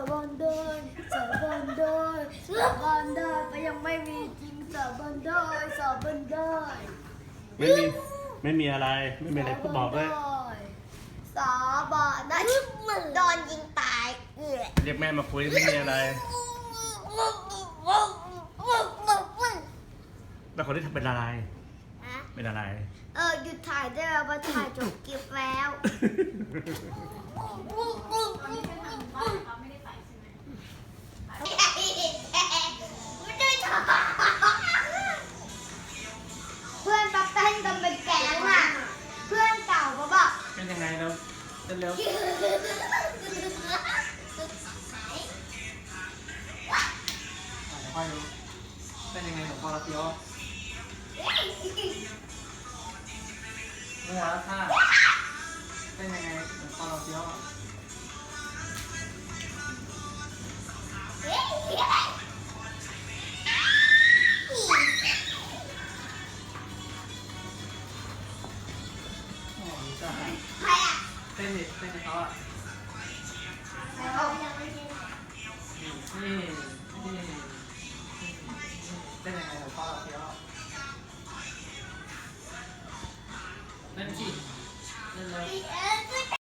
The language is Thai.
าบานได้สาบานได้สาบานได้แต่ยังไม่มีจริงสาบานได้สาบานได้ไม่มีไม่มีอะไรไม่มีอะไรก็บอกเลยสาบานได้โดนยิงตายเอื้อเรียกแม่มาคุยไม่มีอะไรแล้วคนที่ทำเป็นอะไรฮะเป็นอะไรเออหยุดถ่ายได้แล้วมาถ่ายจบคลิปแล้ว ยังไงแล้วเร็วค่อยรู้เป็นยังไงของพอลาเซียวมัวแล้วค่ะเป็นยังไง ใครอะเต้นดิเต้นกับเขาอะนี่นี่นี่เต้นยังไงของพอลาเซียวเล่นสิ